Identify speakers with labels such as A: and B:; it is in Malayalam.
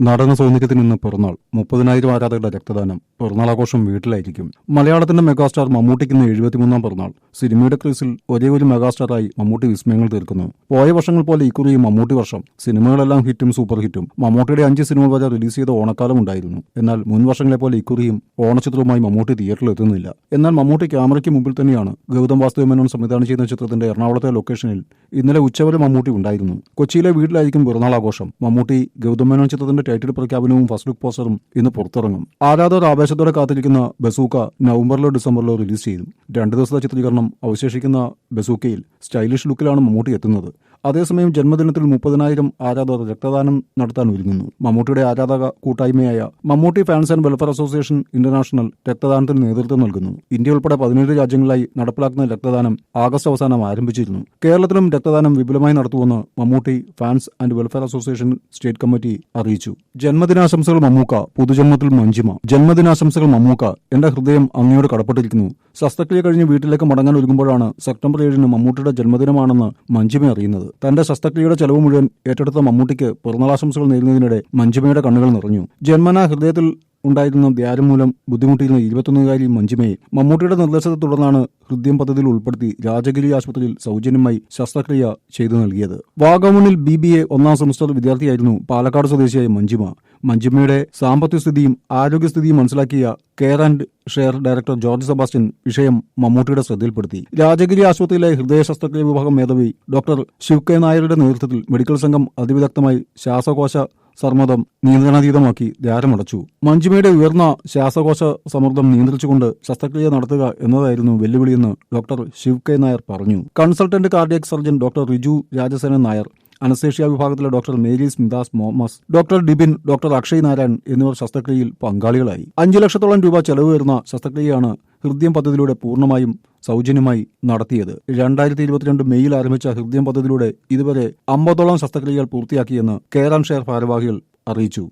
A: നടന സൗന്ദര്യത്തിൽ നിന്ന് പിറന്നാൾ. മുപ്പതിനായിരം ആരാധകരുടെ രക്തദാനം പിറന്നാളാഘോഷം വീട്ടിലായിരിക്കും. മലയാളത്തിന്റെ മെഗാസ്റ്റാർ മമ്മൂട്ടിക്ക് ഇന്ന് എഴുപത്തിമൂന്നാം പിറന്നാൾ. സിനിമയുടെ ക്രീസിൽ ഒരേ ഒരു മെഗാസ്റ്റാറായി മമ്മൂട്ടി വിസ്മയങ്ങൾ തീർക്കുന്നു. പോയ വർഷങ്ങൾ പോലെ ഇക്കുറി മമ്മൂട്ടി വർഷം. സിനിമകളെല്ലാം ഹിറ്റും സൂപ്പർ ഹിറ്റും. മമ്മൂട്ടിയുടെ അഞ്ച് സിനിമ വരെ റിലീസ് ചെയ്ത ഓണക്കാലം ഉണ്ടായിരുന്നു. എന്നാൽ മുൻ വർഷങ്ങളെ പോലെ ഇക്കുറിയും ഓണചിത്രവുമായി മമ്മൂട്ടി തിയേറ്ററിൽ എത്തുന്നില്ല. എന്നാൽ മമ്മൂട്ടി ക്യാമറയ്ക്ക് മുമ്പിൽ തന്നെയാണ് ഗൗതം വാസുദേവ മേനോൻ സംവിധാനം ചെയ്യുന്ന ചിത്രത്തിന്റെ എറണാകുളത്തെ ലൊക്കേഷനിൽ ഇന്നലെ ഉച്ചവരെ മമ്മൂട്ടി ഉണ്ടായിരുന്നു. കൊച്ചിയിലെ വീട്ടിലായിരിക്കും പിറന്നാൾ ആഘോഷം മമ്മൂട്ടി ഗൗതം മേനോൻ ചിത്രത്തിന്റെ ടൈറ്റിൽ പ്രഖ്യാപനവും ഫസ്റ്റ് ലുക്ക് പോസ്റ്ററും ഇന്ന് പുറത്തിറങ്ങും. ആരാധകർ ആവേശത്തോടെ കാത്തിരിക്കുന്ന ബസൂക്ക നവംബറിലോ ഡിസംബറിലോ റിലീസ് ചെയ്യും. രണ്ടു ദിവസത്തെ ചിത്രീകരണം അവശേഷിക്കുന്ന ബസൂക്കയിൽ സ്റ്റൈലിഷ് ലുക്കിലാണ് മമ്മൂട്ടി എത്തുന്നത്. അതേസമയം ജന്മദിനത്തിൽ മുപ്പതിനായിരം ആരാധകർ രക്തദാനം നടത്താൻ ഒരുങ്ങുന്നു. മമ്മൂട്ടിയുടെ ആരാധക കൂട്ടായ്മയായ Mammootty fans and welfare association international രക്തദാനത്തിന് നേതൃത്വം നൽകുന്നു. ഇന്ത്യ ഉൾപ്പെടെ പതിനേഴ് രാജ്യങ്ങളിലായി നടപ്പിലാക്കുന്ന രക്തദാനം ആഗസ്റ്റ് അവസാനം ആരംഭിച്ചിരുന്നു. കേരളത്തിലും രക്തദാനം വിപുലമായി നടത്തുമെന്ന് Mammootty fans and welfare association state committee അറിയിച്ചു. ജന്മദിനാശംസകൾ മമ്മൂക്ക പുതുജന്മത്തിൽ മഞ്ജിമ. ജന്മദിനാശംസകൾ മമ്മൂക്ക എന്റെ ഹൃദയം അങ്ങയോട് കടപ്പെട്ടിരിക്കുന്നു. ശസ്ത്രക്രിയ കഴിഞ്ഞ് വീട്ടിലേക്ക് മടങ്ങാൻ ഒരുങ്ങുമ്പോഴാണ് സെപ്റ്റംബർ ഏഴിന് മമ്മൂട്ടിയുടെ ജന്മദിനമാണെന്ന് മഞ്ജിമ അറിയുന്നത്. തന്റെ ശസ്ത്രക്രിയയുടെ ചെലവ് മുഴുവൻ ഏറ്റെടുത്ത മമ്മൂട്ടിക്ക് പിറന്നാളാശംസകൾ നേരുന്നതിനിടെ മഞ്ജിമയുടെ കണ്ണുകൾ നിറഞ്ഞു. ജന്മന ഹൃദയത്തിൽ ഉണ്ടായിരുന്ന ധ്യാനം മൂലം ബുദ്ധിമുട്ടിയിരുന്ന ഇരുപത്തൊന്നുകാരി മഞ്ജുമയെ മമ്മൂട്ടിയുടെ നിർദ്ദേശത്തെ തുടർന്നാണ് ഹൃദയം പദ്ധതിയിൽ ഉൾപ്പെടുത്തി രാജഗിരി ആശുപത്രിയിൽ സൗജന്യമായി ശസ്ത്രക്രിയ ചെയ്തു നൽകിയത്. വാഗമണിൽ ബി ബി എ ഒന്നാം സെമസ്റ്റർ വിദ്യാർത്ഥിയായിരുന്നു പാലക്കാട് സ്വദേശിയായ മഞ്ജുമ. മഞ്ജുമയുടെ സാമ്പത്തിക സ്ഥിതിയും ആരോഗ്യസ്ഥിതിയും മനസ്സിലാക്കിയ care and share director George Sebastian വിഷയം മമ്മൂട്ടിയുടെ ശ്രദ്ധയിൽപ്പെടുത്തി. രാജഗിരി ആശുപത്രിയിലെ ഹൃദയ ശസ്ത്രക്രിയ വിഭാഗം മേധാവി ഡോക്ടർ ശിവ് കെ നായരുടെ നേതൃത്വത്തിൽ മെഡിക്കൽ സംഘം അതിവിദഗ്ധമായി ശ്വാസകോശ സമ്മർദ്ദം നിയന്ത്രണാതീതമാക്കി ദ്വാരമടച്ചു മഞ്ജുമയുടെ ഉയർന്ന ശ്വാസകോശ സമ്മർദ്ദം നിയന്ത്രിച്ചുകൊണ്ട് ശസ്ത്രക്രിയ നടത്തുക എന്നതായിരുന്നു വെല്ലുവിളിയെന്ന് ഡോക്ടർ ശിവ് കെ നായർ പറഞ്ഞു. Consultant cardiac surgeon doctor Riju Rajasenan Nair anaesthesia വിഭാഗത്തിലെ ഡോക്ടർ മേരി സ്മിതാസ് മോമസ് ഡോക്ടർ ഡിബിൻ ഡോക്ടർ അക്ഷയ് നാരായൺ എന്നിവർ ശസ്ത്രക്രിയയിൽ പങ്കാളികളായി. അഞ്ചു ലക്ഷത്തോളം രൂപ ചെലവ് വരുന്ന ശസ്ത്രക്രിയയാണ് ഹൃദയം പദ്ധതിയിലൂടെ പൂർണമായും സൗജന്യമായി നടത്തിയത്. രണ്ടായിരത്തി ഇരുപത്തിരണ്ട് മെയ്യിൽ ആരംഭിച്ച ഹൃദയം പദ്ധതിയിലൂടെ ഇതുവരെ അമ്പതോളം ശസ്ത്രക്രിയകൾ പൂർത്തിയാക്കിയെന്ന് ആൻഡ് ഷെയർ ഭാരവാഹികൾ അറിയിച്ചു.